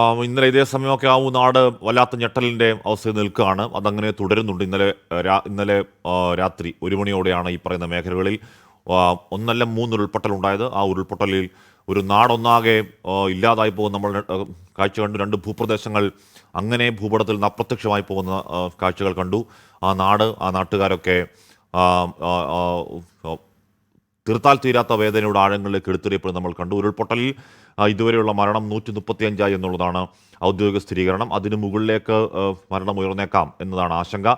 ഇന്നലെ ഇതേ സമയമൊക്കെ ആ നാട് വല്ലാത്ത ഞെട്ടലിന്റെ അവസ്ഥയിൽ നിൽക്കുകയാണ്. അതങ്ങനെ തുടരുന്നുണ്ട്. ഇന്നലെ ഇന്നലെ രാത്രി ഒരു മണിയോടെയാണ് ഈ പറയുന്ന മേഖലകളിൽ ഒന്നല്ല മൂന്ന് ഉരുൾപൊട്ടൽ ഉണ്ടായത്. ആ ഉരുൾപൊട്ടലിൽ ഒരു നാടൊന്നാകെ ഇല്ലാതായി പോകുന്ന നമ്മൾ കാഴ്ച കണ്ടു. രണ്ട് ഭൂപ്രദേശങ്ങൾ അങ്ങനെ ഭൂപടത്തിൽ നിന്ന് അപ്രത്യക്ഷമായി പോകുന്ന കാഴ്ചകൾ കണ്ടു. ആ നാട് ആ നാട്ടുകാരൊക്കെ തീർത്താൽ തീരാത്ത വേദനയുടെ ആഴങ്ങളിലേക്ക് എടുത്തെറിയപ്പെടുന്നത് നമ്മൾ കണ്ടു. ഉരുൾപൊട്ടലിൽ ഇതുവരെയുള്ള മരണം നൂറ്റി മുപ്പത്തിയഞ്ചായി എന്നുള്ളതാണ് ഔദ്യോഗിക സ്ഥിരീകരണം. അതിന് മുകളിലേക്ക് മരണം ഉയർന്നേക്കാം എന്നതാണ് ആശങ്ക.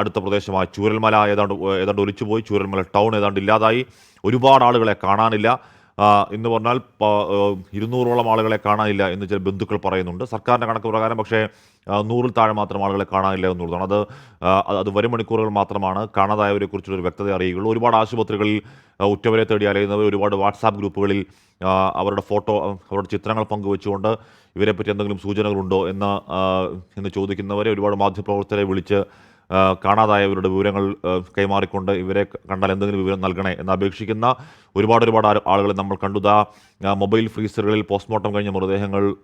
അടുത്ത പ്രദേശമായ ചൂരൽമല ഏതാണ്ട് ഏതാണ്ട് ഒലിച്ചുപോയി. ചൂരൽമല ടൗൺ ഏതാണ്ട് ഇല്ലാതായി. ഒരുപാട് ആളുകളെ കാണാനില്ല. എന്ന് പറഞ്ഞാൽ ഇരുന്നൂറോളം ആളുകളെ കാണാനില്ല എന്ന് ചില ബന്ധുക്കൾ പറയുന്നുണ്ട്. സർക്കാരിന്റെ കണക്ക് പ്രകാരം പക്ഷേ നൂറിൽ താഴെ മാത്രം ആളുകളെ കാണാനില്ല എന്നുള്ളതാണ്. അത് അത് വരും മണിക്കൂറുകൾ മാത്രമാണ് കാണാതായവരെ കുറിച്ചുള്ള ഒരു വ്യക്തത അറിയുകയുള്ളൂ. ഒരുപാട് ആശുപത്രികളിൽ ഉറ്റവരെ തേടി അലയുന്നവർ ഒരുപാട് വാട്സാപ്പ് ഗ്രൂപ്പുകളിൽ അവരുടെ ഫോട്ടോ അവരുടെ ചിത്രങ്ങൾ പങ്കുവെച്ചുകൊണ്ട് ഇവരെപ്പറ്റി എന്തെങ്കിലും സൂചനകളുണ്ടോ എന്ന് എന്ന് ചോദിക്കുന്നവരെ ഒരുപാട് മാധ്യമപ്രവർത്തകരെ വിളിച്ച് കാണാതായവരുടെ വിവരങ്ങൾ കൈമാറിക്കൊണ്ട് ഇവരെ കണ്ടാൽ എന്തെങ്കിലും വിവരം നൽകണേ എന്ന് അപേക്ഷിക്കുന്ന ഒരുപാട് ഒരുപാട് ആളു- ആളുകളെ നമ്മൾ കണ്ടു. ദാ മൊബൈൽ ഫ്രീസറുകളിൽ പോസ്റ്റ്മോർട്ടം കഴിഞ്ഞ മൃതദേഹങ്ങൾ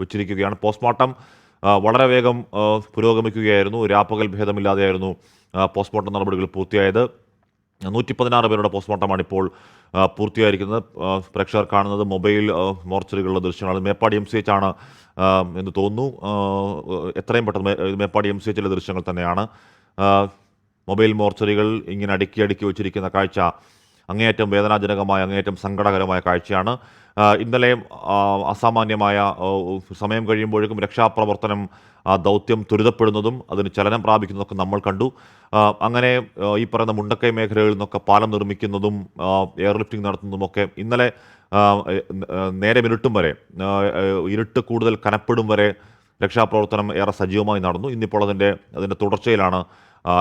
വെച്ചിരിക്കുകയാണ്. പോസ്റ്റ്മോർട്ടം വളരെ വേഗം പുരോഗമിക്കുകയായിരുന്നു. രാപ്പകൽ ഭേദമില്ലാതെയായിരുന്നു പോസ്റ്റ്മോർട്ടം നടപടികൾ പൂർത്തിയായത്. നൂറ്റി പതിനാറ് പേരുടെ പോസ്റ്റ്മോർട്ടമാണ് ഇപ്പോൾ പൂർത്തിയായിരിക്കുന്നത്. പ്രേക്ഷകർ കാണുന്നത് മൊബൈൽ മോർച്ചറികളുടെ ദൃശ്യങ്ങളാണ്. മേപ്പാടി എം സി എച്ച് ആണ് എന്ന് തോന്നുന്നു. എത്രയും പെട്ടെന്ന് മേപ്പാടി എം സി എച്ചിലെ ദൃശ്യങ്ങൾ തന്നെയാണ്. മൊബൈൽ മോർച്ചറികൾ ഇങ്ങനെ അടുക്കി അടുക്കി വെച്ചിരിക്കുന്ന കാഴ്ച അങ്ങേയറ്റം വേദനാജനകമായ അങ്ങേയറ്റം സങ്കടകരമായ കാഴ്ചയാണ്. ഇന്നലെ അസാമാന്യമായ സമയം കഴിയുമ്പോഴേക്കും രക്ഷാപ്രവർത്തനം ദൗത്യം ത്വരിതപ്പെടുന്നതും അതിന് ചലനം പ്രാപിക്കുന്നതൊക്കെ നമ്മൾ കണ്ടു. അങ്ങനെ ഈ പറയുന്ന മുണ്ടക്കൈ മേഖലകളിൽ നിന്നൊക്കെ പാലം നിർമ്മിക്കുന്നതും എയർലിഫ്റ്റിംഗ് നടത്തുന്നതുമൊക്കെ ഇന്നലെ നേരെ ഇരുട്ടും വരെ ഇരുട്ട് കൂടുതൽ കനപ്പെടും വരെ രക്ഷാപ്രവർത്തനം ഏറെ സജീവമായി നടന്നു. ഇന്നിപ്പോൾ അതിന്റെ അതിന്റെ തുടർച്ചയിലാണ്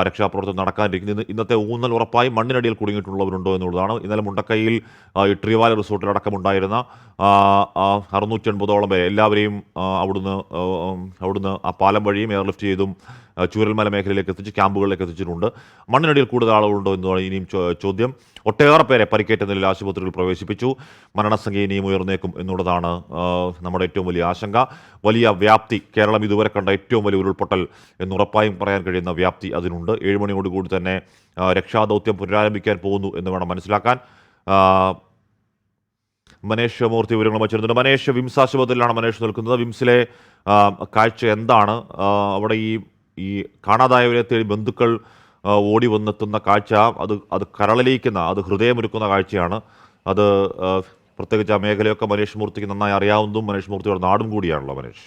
രക്ഷാപ്രവർത്തനം നടക്കാനിരിക്കുന്നത് ഇന്ന് ഇന്നത്തെ ഊന്നൽ ഉറപ്പായി മണ്ണിനടിയിൽ കുടുങ്ങിയിട്ടുള്ളവരുണ്ടോ എന്നുള്ളതാണ്. ഇന്നലെ മുണ്ടക്കൈയിൽ ഇട്രിവാല റിസോർട്ടിലടക്കമുണ്ടായിരുന്ന അറുന്നൂറ്റി എൺപതോളം പേരെ എല്ലാവരെയും അവിടുന്ന് അവിടുന്ന് ആ പാലം വഴിയും എയർലിഫ്റ്റ് ചെയ്തും ചൂരൽമല മേഖലയിലേക്ക് എത്തിച്ച് ക്യാമ്പുകളിലേക്ക് എത്തിച്ചിട്ടുണ്ട്. മണ്ണിനടിയിൽ കൂടുതൽ ആളുകളുണ്ടോ എന്നതാണ് ഇനിയും ചോദ്യം. ഒട്ടേറെ പേരെ പരിക്കേറ്റ നിലയിൽ ആശുപത്രിയിൽ പ്രവേശിപ്പിച്ചു. മരണസംഖ്യ ഇനിയും ഉയർന്നേക്കും എന്നുള്ളതാണ് നമ്മുടെ ഏറ്റവും വലിയ ആശങ്ക. വലിയ വ്യാപ്തി കേരളം ഇതുവരെ കണ്ട ഏറ്റവും വലിയ ഉരുൾപൊട്ടൽ എന്നുറപ്പായും പറയാൻ കഴിയുന്ന വ്യാപ്തി അതിനുണ്ട്. ഏഴ് മണിയോടുകൂടി തന്നെ രക്ഷാദൗത്യം പുനരാരംഭിക്കാൻ പോകുന്നു എന്ന് വേണം മനസ്സിലാക്കാൻ. മനേഷ് മൂർത്തി വിവരങ്ങൾ വച്ചിരുന്നുണ്ട്. മനേഷ് വിംസ് ആശുപത്രിയിലാണ് മനേഷ് നിൽക്കുന്നത്. വിംസിലെ കാഴ്ച എന്താണ്? അവിടെ ഈ ഈ കാണാതായവരെ തേടി ബന്ധുക്കൾ ഓടി വന്നെത്തുന്ന കാഴ്ച അത് അത് കരളിലേക്കുന്ന അത് ഹൃദയമൊരുക്കുന്ന കാഴ്ചയാണ്. അത് പ്രത്യേകിച്ച് ആ മേഖലയൊക്കെ മനേഷ് മൂർത്തിക്ക് നന്നായി അറിയാവുന്നതും മനേഷ് മൂർത്തിയുടെ നാടും കൂടിയാണല്ലോ മനേഷ്.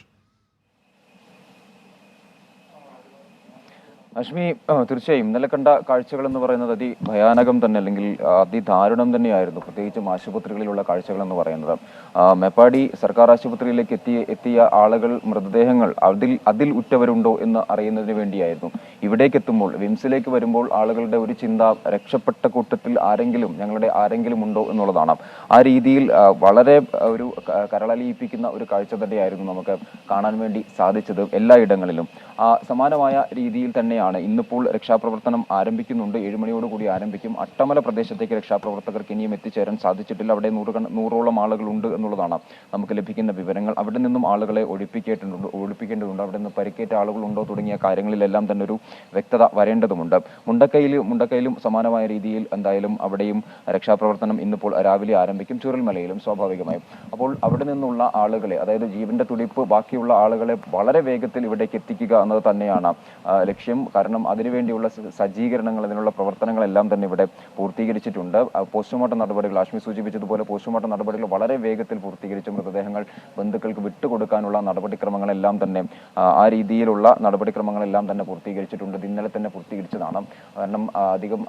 അശ്മി തീർച്ചയായും. ഇന്നലെ കണ്ട കാഴ്ചകൾ എന്ന് പറയുന്നത് അതി ഭയാനകം തന്നെ അല്ലെങ്കിൽ അതി അതിദാരുണം തന്നെയായിരുന്നു. പ്രത്യേകിച്ചും ആശുപത്രികളിലുള്ള കാഴ്ചകൾ എന്ന് പറയുന്നത്. മേപ്പാടി സർക്കാർ ആശുപത്രിയിലേക്ക് എത്തിയ എത്തിയ ആളുകൾ മൃതദേഹങ്ങൾ അതിൽ അതിൽ ഉറ്റവരുണ്ടോ എന്ന് അറിയുന്നതിന് വേണ്ടിയായിരുന്നു. ഇവിടേക്ക് എത്തുമ്പോൾ വിംസിലേക്ക് വരുമ്പോൾ ആളുകളുടെ ഒരു ചിന്ത രക്ഷപ്പെട്ട കൂട്ടത്തിൽ ആരെങ്കിലും ഞങ്ങളുടെ ആരെങ്കിലും ഉണ്ടോ എന്നുള്ളതാണ്. ആ രീതിയിൽ വളരെ ഒരു കരളലിയിപ്പിക്കുന്ന ഒരു കാഴ്ച തന്നെയായിരുന്നു നമുക്ക് കാണാൻ വേണ്ടി സാധിച്ചത് എല്ലായിടങ്ങളിലും. ആ സമാനമായ രീതിയിൽ തന്നെയാണ് ഇന്നിപ്പോൾ രക്ഷാപ്രവർത്തനം ആരംഭിക്കുന്നുണ്ട്. ഏഴുമണിയോടുകൂടി ആരംഭിക്കും. അട്ടമല പ്രദേശത്തേക്ക് രക്ഷാപ്രവർത്തകർക്ക് ഇനിയും എത്തിച്ചേരാൻ സാധിച്ചിട്ടില്ല. അവിടെ നൂറ് നൂറോളം ആളുകളുണ്ട് എന്നുള്ളതാണ് നമുക്ക് ലഭിക്കുന്ന വിവരങ്ങൾ. അവിടെ നിന്നും ആളുകളെ ഒഴിപ്പിക്കേണ്ടതുണ്ട് ഒഴിപ്പിക്കേണ്ടതുണ്ട്. അവിടെ നിന്ന് പരിക്കേറ്റ ആളുകളുണ്ടോ തുടങ്ങിയ കാര്യങ്ങളിലെല്ലാം തന്നെ ഒരു വ്യക്തത വരേണ്ടതുണ്ട് മുണ്ടക്കയിൽ മുണ്ടക്കയിലും സമാനമായ രീതിയിൽ എന്തായാലും അവിടെയും രക്ഷാപ്രവർത്തനം ഇന്നിപ്പോൾ രാവിലെ ആരംഭിക്കും. ചുരൽമലയിലും സ്വാഭാവികമായും. അപ്പോൾ അവിടെ നിന്നുള്ള ആളുകളെ അതായത് ജീവന്റെ തുടിപ്പ് ബാക്കിയുള്ള ആളുകളെ വളരെ വേഗത്തിൽ ഇവിടേക്ക് എത്തിക്കുക എന്നത് തന്നെയാണ് ലക്ഷ്യം. കാരണം അതിനുവേണ്ടിയുള്ള സജ്ജീകരണങ്ങൾ അതിനുള്ള പ്രവർത്തനങ്ങളെല്ലാം തന്നെ ഇവിടെ പൂർത്തീകരിച്ചിട്ടുണ്ട്. പോസ്റ്റ്മോർട്ടം നടപടികൾ ആഷ്മി സൂചിപ്പിച്ചതുപോലെ പോസ്റ്റ്മോർട്ടം നടപടികൾ വളരെ വേഗത്തിൽ പൂർത്തീകരിച്ച മൃതദേഹങ്ങൾ ബന്ധുക്കൾക്ക് വിട്ടുകൊടുക്കാനുള്ള നടപടിക്രമങ്ങളെല്ലാം തന്നെ ആ, രീതിയിലുള്ള നടപടിക്രമങ്ങളെല്ലാം തന്നെ പൂർത്തീകരിച്ചിട്ടുണ്ട്. ഇന്നലെ തന്നെ പൂർത്തീകരിച്ചതാണ്. കാരണം അധികം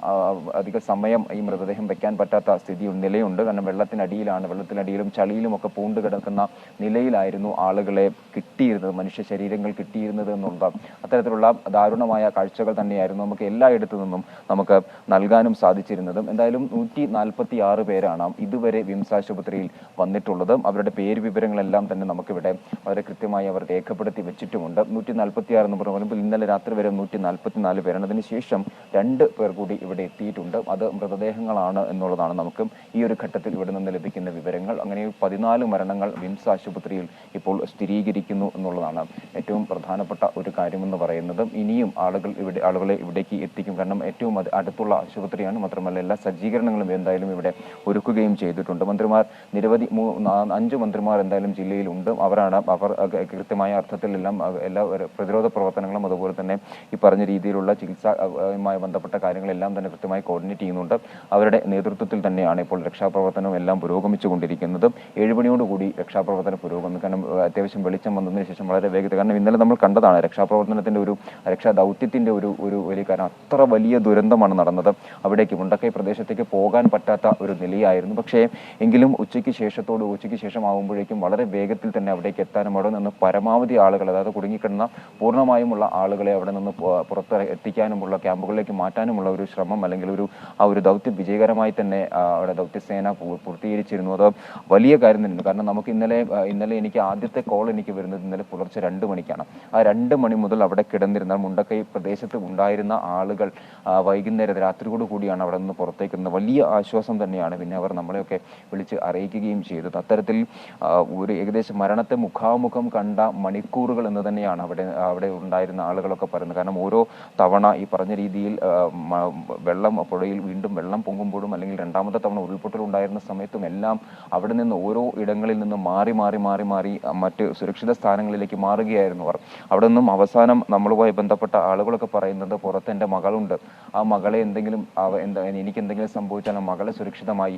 അധിക സമയം ഈ മൃതദേഹം വെക്കാൻ പറ്റാത്ത സ്ഥിതി നിലയുണ്ട്. കാരണം വെള്ളത്തിനടിയിലാണ് വെള്ളത്തിനടിയിലും ചളിയിലും ഒക്കെ പൂണ്ട് കിടക്കുന്ന നിലയിലായിരുന്നു ആളുകളെ കിട്ടിയിരുന്നത് മനുഷ്യ ശരീരങ്ങൾ കിട്ടിയിരുന്നത് എന്നുള്ളത് അത്തരത്തിലുള്ള ദാരുണമായ കാഴ്ചകൾ തന്നെയായിരുന്നു നമുക്ക് എല്ലായിടത്തു നിന്നും നമുക്ക് നൽകാനും സാധിച്ചിരുന്നതും. എന്തായാലും നൂറ്റി നാൽപ്പത്തി ആറ് പേരാണ് ഇതുവരെ വിംസ് ആശുപത്രിയിൽ വന്നിട്ടുള്ളത്. അവരുടെ പേര് വിവരങ്ങളെല്ലാം തന്നെ നമുക്കിവിടെ വളരെ കൃത്യമായി അവർ രേഖപ്പെടുത്തി വെച്ചിട്ടുമുണ്ട്. നൂറ്റി നാൽപ്പത്തി ആറ് എന്ന് പറയുമ്പോൾ ഇന്നലെ രാത്രി വരെ നൂറ്റി നാൽപ്പത്തി നാല് പേരാണ് അതിനുശേഷം രണ്ട് പേർ കൂടി ഇവിടെ എത്തിയിട്ടുണ്ട്. അത് മൃതദേഹങ്ങളാണ് എന്നുള്ളതാണ് നമുക്ക് ഈ ഒരു ഘട്ടത്തിൽ ഇവിടെ നിന്ന് ലഭിക്കുന്ന വിവരങ്ങൾ. അങ്ങനെ പതിനാല് മരണങ്ങൾ വിംസ് ആശുപത്രിയിൽ ഇപ്പോൾ സ്ഥിരീകരിക്കുന്നു എന്നുള്ളതാണ് ഏറ്റവും പ്രധാനപ്പെട്ട ഒരു കാര്യമെന്ന് പറയുന്നത്. ഇനിയും ആളുകൾ ഇവിടെ ആളുകളെ ഇവിടേക്ക് എത്തിക്കും. കാരണം ഏറ്റവും അടുത്തുള്ള ആശുപത്രിയാണ്. മാത്രമല്ല എല്ലാ സജ്ജീകരണങ്ങളും എന്തായാലും ഇവിടെ ഒരുക്കുകയും ചെയ്തിട്ടുണ്ട്. മന്ത്രിമാർ നിരവധി അഞ്ച് മന്ത്രിമാർ എന്തായാലും ജില്ലയിലുണ്ട്. അവരാണ് അവർ കൃത്യമായ അർത്ഥത്തിൽ എല്ലാം എല്ലാ പ്രതിരോധ പ്രവർത്തനങ്ങളും അതുപോലെ തന്നെ ഈ പറഞ്ഞ രീതിയിലുള്ള ചികിത്സയുമായി ബന്ധപ്പെട്ട കാര്യങ്ങളെല്ലാം തന്നെ കൃത്യമായി കോർഡിനേറ്റ് ചെയ്യുന്നുണ്ട്. അവരുടെ നേതൃത്വത്തിൽ തന്നെയാണ് ഇപ്പോൾ രക്ഷാപ്രവർത്തനം എല്ലാം പുരോഗമിച്ചുകൊണ്ടിരിക്കുന്നത്. ഏഴുമണിയോടുകൂടി രക്ഷാപ്രവർത്തനം പുരോഗമിക്കും കാരണം അത്യാവശ്യം വെളിച്ചം വന്നതിന് ശേഷം വളരെ വേഗത കാരണം ഇന്നലെ നമ്മൾ കണ്ടതാണ് രക്ഷാപ്രവർത്തനത്തിന്റെ ഒരു രക്ഷാ ദൗത്യത്തിന്റെ ഒരു ഒരു വലിയ കാരണം. അത്ര വലിയ ദുരന്തമാണ് നടന്നത്. അവിടേക്ക് മുണ്ടക്കൈ പ്രദേശത്തേക്ക് പോകാൻ പറ്റാത്ത ഒരു നിലയായിരുന്നു. പക്ഷേ എങ്കിലും ഉച്ചയ്ക്ക് ശേഷത്തോട് ഉച്ചയ്ക്ക് ശേഷം ആകുമ്പോഴേക്കും വളരെ വേഗത്തിൽ തന്നെ അവിടേക്ക് എത്താനും അവിടെ നിന്ന് പരമാവധി ആളുകൾ അതായത് കുടുങ്ങിക്കിടന്ന പൂർണമായുമുള്ള ആളുകളെ അവിടെ നിന്ന് പുറത്ത് എത്തിക്കാനുമുള്ള ക്യാമ്പുകളിലേക്ക് മാറ്റാനുമുള്ള ഒരു ശ്രമം അല്ലെങ്കിൽ ഒരു ആ ഒരു ദൗത്യം വിജയകരമായി തന്നെ അവിടെ ദൗത്യസേന പൂർത്തീകരിച്ചിരുന്നു. അത് വലിയ കാര്യം തന്നെയാണ്. കാരണം നമുക്ക് ഇന്നലെ ഇന്നലെ എനിക്ക് ആദ്യത്തെ കോൾ എനിക്ക് വരുന്നത് ഇന്നലെ പുലർച്ചെ രണ്ട് മണിക്കാണ്. ആ രണ്ട് മണി മുതൽ അവിടെ കിടന്നിരുന്ന മുണ്ടക്കൈ പ്രദേശത്ത് ഉണ്ടായിരുന്ന ആളുകൾ വൈകുന്നേരം രാത്രിയോട് കൂടിയാണ് അവിടെ നിന്ന് പുറത്തേക്ക് നിന്ന് വലിയ ആശ്വാസം തന്നെയാണ്. പിന്നെ അവർ നമ്മളെയൊക്കെ വിളിച്ച് അറിയിക്കുകയും ചെയ്തത്. അത്തരത്തിൽ ഒരു ഏകദേശം മരണത്തെ മുഖാമുഖം കണ്ട മണിക്കൂറുകൾ എന്ന് തന്നെയാണ് അവിടെ അവിടെ ഉണ്ടായിരുന്ന ആളുകളൊക്കെ പറയുന്നത്. കാരണം ഓരോ തവണ ഈ പറഞ്ഞ രീതിയിൽ വെള്ളം പുഴയിൽ വീണ്ടും വെള്ളം പൊങ്ങുമ്പോഴും അല്ലെങ്കിൽ രണ്ടാമത്തെ തവണ ഉരുൾപൊട്ടൽ ഉണ്ടായിരുന്ന സമയത്തും എല്ലാം അവിടെ നിന്ന് ഓരോ ഇടങ്ങളിൽ നിന്ന് മാറി മാറി മാറി മാറി മറ്റ് സുരക്ഷിത സ്ഥാനങ്ങളിലേക്ക് മാറുകയായിരുന്നു അവർ. അവിടെ നിന്നും അവസാനം നമ്മളുമായി ബന്ധപ്പെട്ട ആളുകളൊക്കെ പറയുന്നത് പുറത്ത് എന്റെ മകളുണ്ട്. ആ മകളെ എന്തെങ്കിലും എന്താ എനിക്ക് എന്തെങ്കിലും സംഭവിച്ചാൽ ആ മകളെ സുരക്ഷിതമായി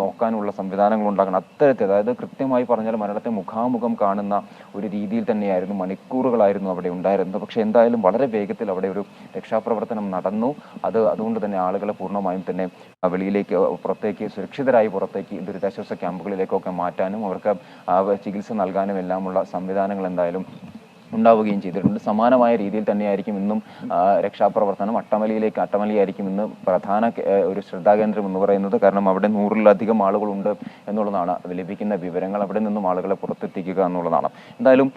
നോക്കാനുള്ള സംവിധാനങ്ങൾ ഉണ്ടാക്കണം അത്തരത്തിൽ അതായത് കൃത്യമായി പറഞ്ഞാൽ മരണത്തെ മുഖാമുഖം കാണുന്ന ഒരു രീതിയിൽ തന്നെയായിരുന്നു മണിക്കൂറുകളായിരുന്നു അവിടെ ഉണ്ടായിരുന്നത്. പക്ഷേ എന്തായാലും വളരെ വേഗത്തിൽ അവിടെ ഒരു രക്ഷാപ്രവർത്തനം നടന്നു. അത് അതുകൊണ്ട് തന്നെ ആളുകളെ പൂർണമായും തന്നെ വെളിയിലേക്ക് പുറത്തേക്ക് സുരക്ഷിതരായി പുറത്തേക്ക് ദുരിതാശ്വാസ ക്യാമ്പുകളിലേക്കൊക്കെ മാറ്റാനും അവർക്ക് ചികിത്സ നൽകാനും എല്ലാമുള്ള സംവിധാനങ്ങൾ എന്തായാലും ഉണ്ടാവുകയും ചെയ്തിട്ടുണ്ട്. സമാനമായ രീതിയിൽ തന്നെയായിരിക്കും ഇന്നും രക്ഷാപ്രവർത്തനം. അട്ടമലയിലേക്ക് അട്ടമലയായിരിക്കും ഇന്ന് പ്രധാന ഒരു ശ്രദ്ധാകേന്ദ്രം എന്ന് പറയുന്നത്. കാരണം അവിടെ നൂറിലധികം ആളുകളുണ്ട് എന്നുള്ളതാണ്. ലഭിക്കുന്ന വിവരങ്ങൾ അവിടെ നിന്നും ആളുകളെ പുറത്തെത്തിക്കുക എന്നുള്ളതാണ്. എന്തായാലും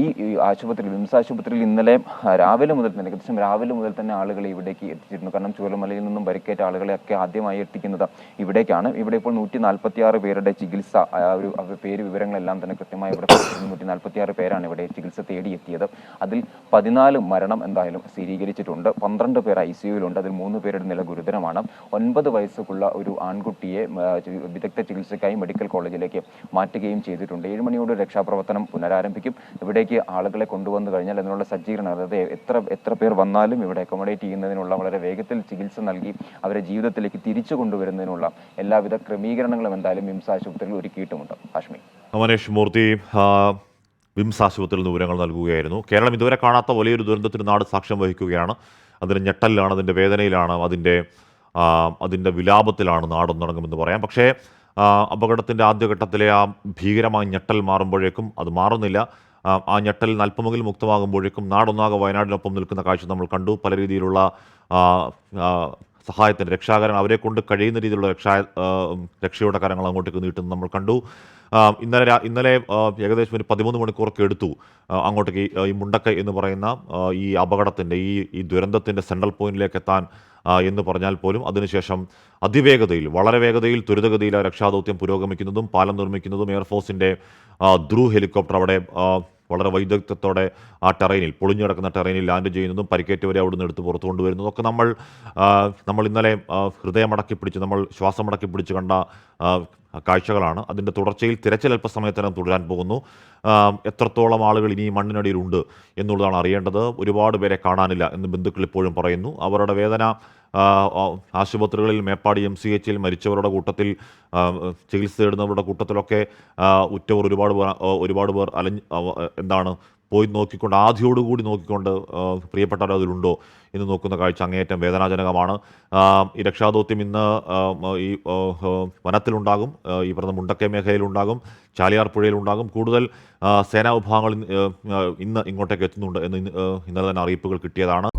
ഈ ആശുപത്രി വിംസ് ആശുപത്രിയിൽ ഇന്നലെ രാവിലെ മുതൽ തന്നെ ഏകദേശം രാവിലെ മുതൽ തന്നെ ആളുകളെ ഇവിടേക്ക് എത്തിച്ചിരുന്നു. കാരണം ചുവലമലയിൽ നിന്നും പരിക്കേറ്റ ആളുകളെയൊക്കെ ആദ്യമായി എത്തിക്കുന്നത് ഇവിടേക്കാണ്. ഇവിടെ ഇപ്പോൾ നൂറ്റി നാൽപ്പത്തി ആറ് പേരുടെ ചികിത്സ ഒരു പേര് വിവരങ്ങളെല്ലാം തന്നെ കൃത്യമായി ഇവിടെ നൂറ്റി നാൽപ്പത്തി ആറ് പേരാണ് ഇവിടെ ചികിത്സ തേടിയെത്തിയത് അതിൽ പതിനാല് മരണം എന്തായാലും സ്ഥിരീകരിച്ചിട്ടുണ്ട്. പന്ത്രണ്ട് പേർ ഐ സിയുയിലുണ്ട് അതിൽ മൂന്ന് പേരുടെ നില ഗുരുതരമാണ്. ഒൻപത് വയസ്സുള്ള ഒരു ആൺകുട്ടിയെ വിദഗ്ധ ചികിത്സയ്ക്കായി മെഡിക്കൽ കോളേജിലേക്ക് മാറ്റുകയും ചെയ്തിട്ടുണ്ട്. ഏഴ് മണിയോട് രക്ഷാപ്രവർത്തനം പുനരാരംഭിക്കും. ഇവിടേക്ക് ആളുകളെ കൊണ്ടുവന്നു കഴിഞ്ഞാൽ അതിനുള്ള സജ്ജീകരണം അതായത് എത്ര എത്ര പേർ വന്നാലും ഇവിടെ അക്കോമഡേറ്റ് ചെയ്യുന്നതിനുള്ള വളരെ വേഗത്തിൽ ചികിത്സ നൽകി അവരെ ജീവിതത്തിലേക്ക് തിരിച്ചു കൊണ്ടുവരുന്നതിനുള്ള എല്ലാവിധ ക്രമീകരണങ്ങളും എന്തായാലും മിംസ് ആശുപത്രിയിൽ ഒരുക്കിയിട്ടുമുണ്ട്. ഹാഷ്മി. മനേഷ് മൂർത്തി വിംസ് ആശുപത്രിയിൽ നിന്ന് വിവരങ്ങൾ നൽകുകയായിരുന്നു. കേരളം ഇതുവരെ കാണാത്ത വലിയൊരു ദുരന്തത്തിന് നാട് സാക്ഷ്യം വഹിക്കുകയാണ്. അതിന്റെ ഞെട്ടലിലാണ് അതിന്റെ വേദനയിലാണ് അതിന്റെ അതിന്റെ വിലാപത്തിലാണ് നാടൊന്നടങ്ങുമെന്ന് പറയാം. പക്ഷേ അപകടത്തിന്റെ ആദ്യഘട്ടത്തിലെ ആ ഭീകരമായ ഞെട്ടൽ മാറുമ്പോഴേക്കും അത് മാറുന്നില്ല. ആ, ഞെട്ടൽ അല്പമെങ്കിലും മുക്തമാകുമ്പോഴേക്കും നാടൊന്നാകെ വയനാടിനൊപ്പം നിൽക്കുന്ന കാഴ്ച നമ്മൾ കണ്ടു. പല രീതിയിലുള്ള സഹായത്തിന് രക്ഷാകരം അവരെ കൊണ്ട് കഴിയുന്ന രീതിയിലുള്ള രക്ഷാ രക്ഷയുടെ കരങ്ങൾ അങ്ങോട്ടേക്ക് നീട്ടുന്നത് നമ്മൾ കണ്ടു. ഇന്നലെ ഇന്നലെ ഏകദേശം ഒരു പതിമൂന്ന് മണിക്കൂറൊക്കെ എടുത്തു അങ്ങോട്ടേക്ക് ഈ- മുണ്ടക്ക എന്ന് പറയുന്ന ഈ അപകടത്തിന്റെ ഈ ഈ ദുരന്തത്തിന്റെ സെൻട്രൽ പോയിന്റിലേക്ക് എത്താൻ എന്ന് പറഞ്ഞാൽ പോലും അതിനുശേഷം അതിവേഗതയിൽ വളരെ വേഗതയിൽ ത്വരിതഗതിയിൽ രക്ഷാദൗത്യം പുരോഗമിക്കുന്നതും പാലം നിർമ്മിക്കുന്നതും എയർഫോഴ്സിന്റെ ധ്രൂ ഹെലികോപ്റ്റർ അവിടെ വളരെ വൈദഗ്ധ്യത്തോടെ ആ ടെറൈനിൽ പൊളിഞ്ഞു കിടക്കുന്ന ടെറൈനിൽ ലാൻഡ് ചെയ്യുന്നതും പരിക്കേറ്റവരെ അവിടെ നിന്ന് എടുത്ത് പുറത്തു കൊണ്ടുവരുന്നതും ഒക്കെ നമ്മൾ നമ്മൾ ഇന്നലെ ഹൃദയമടക്കി പിടിച്ച് നമ്മൾ ശ്വാസമടക്കി പിടിച്ച് കണ്ട കാഴ്ചകളാണ്. അതിന്റെ തുടർച്ചയിൽ തിരച്ചിൽ അല്പസമയത്തിനകം തുടരാൻ പോകുന്നു. എത്രത്തോളം ആളുകൾ ഇനി മണ്ണിനടിയിലുണ്ട് എന്നുള്ളതാണ് അറിയേണ്ടത്. ഒരുപാട് പേരെ കാണാനില്ല എന്ന് ബന്ധുക്കൾ ഇപ്പോഴും പറയുന്നു. അവരുടെ വേദന ആശുപത്രികളിൽ മേപ്പാടി എം സി എച്ചിൽ മരിച്ചവരുടെ കൂട്ടത്തിൽ ചികിത്സ തേടുന്നവരുടെ കൂട്ടത്തിലൊക്കെ ഉറ്റവർ ഒരുപാട് ഒരുപാട് പേർ അലഞ്ഞ് എന്താണ് പോയി നോക്കിക്കൊണ്ട് ആധിയോടുകൂടി നോക്കിക്കൊണ്ട് പ്രിയപ്പെട്ടവർ അതിലുണ്ടോ എന്ന് നോക്കുന്ന കാഴ്ച അങ്ങേയറ്റം വേദനാജനകമാണ്. ഈ രക്ഷാദൗത്യം ഇന്ന് ഈ വനത്തിലുണ്ടാകും ഈ പറഞ്ഞ മുണ്ടക്കൈ മേഖലയിലുണ്ടാകും ചാലിയാർ പുഴയിലുണ്ടാകും. കൂടുതൽ സേനാ വിഭാഗങ്ങൾ ഇന്ന്, ഇങ്ങോട്ടേക്ക് എത്തുന്നുണ്ട് എന്ന് ഇന്നലെ തന്നെ അറിയിപ്പുകൾ കിട്ടിയതാണ്.